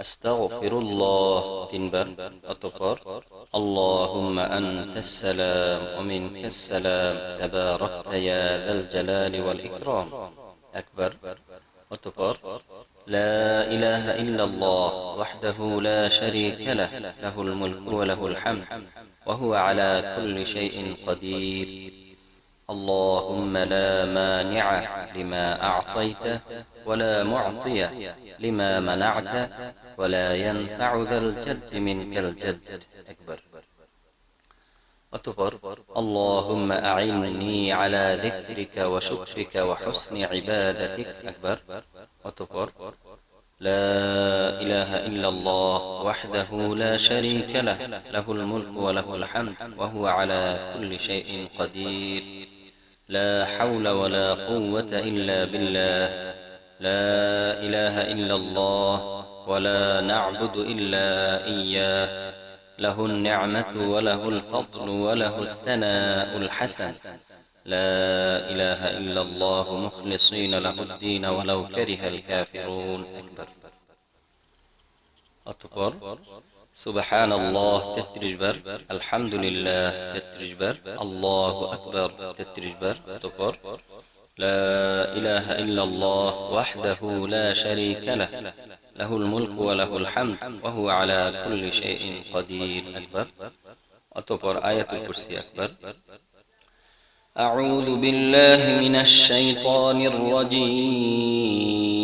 أستغفر الله. تنبر أتقر. اللهم أنت السلام ومنك السلام. تباركت يا ذا الجلال والإكرام. أكبر. أتقر. لا إله إلا الله وحده لا شريك له. له الملك وله الحمد. وهو على كل شيء قدير. اللهم لا مانع لما أعطيت ولا معطي لما منعت ولا ينفع ذا الجد منك الجد. أكبر. অতপর اللهم أعني على ذكرك وشكرك وحسن عبادتك. أكبر. অতপর لا إله إلا الله وحده لا شريك له. له الملك وله الحمد وهو على كل شيء قدير. لا حول ولا قوة إلا بالله. لا إله إلا الله ولا نعبد إلا إياه. له النعمة وله الفضل وله الثناء الحسن. لا إله إلا الله مخلصين له الدين ولو كره الكافرون. أكبر. أكبر سبحان الله تترجبر. الحمد لله تترجبر. الله أكبر تترجبر. تفر لا إله إلا الله وحده لا شريك له. له الملك وله الحمد وهو على كل شيء قدير. أكبر. অতপর آية الكرسي. أكبر. أعوذ بالله من الشيطان الرجيم.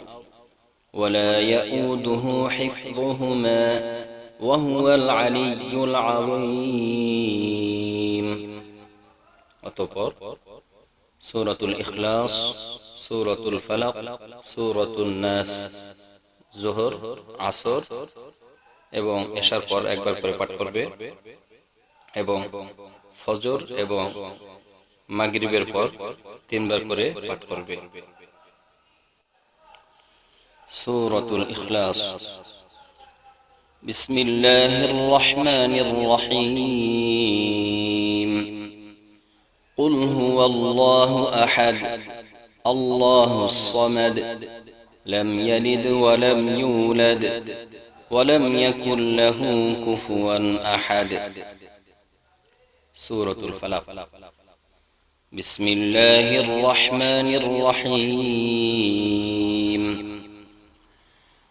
ولا يؤوده حفظهما وهو العلي العظيم অতঃপর সূরাতুল ইখলাস সূরাতুল ফালাক সূরাতুন নাস জোহর আসর এবং এশার পর একবার করে পাঠ করবে এবং ফজর এবং মাগরিবের পর তিনবার করে পাঠ করবে سورة الإخلاص. بسم الله الرحمن الرحيم. قل هو الله أحد الله الصمد لم يلد ولم يولد ولم يكن له كفوا أحد. سورة الفلق. بسم الله الرحمن الرحيم.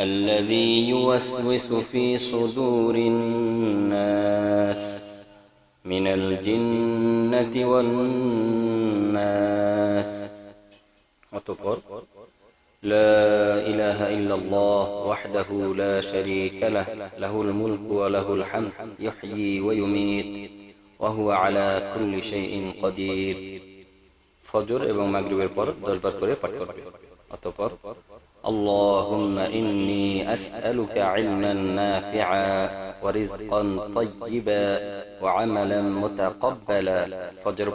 الذي يوسوس في صدور الناس من الجنة والناس. لا إله إلا الله وحده لا شريك له. له الملك وله الحمد. يحيي ويميت. وهو على كل شيء قدير. فجر إبن مغرب البرد দশবার করে اللهم إني أسألك علما نافعا ورزقا طيبا وعملا متقبلا. فجر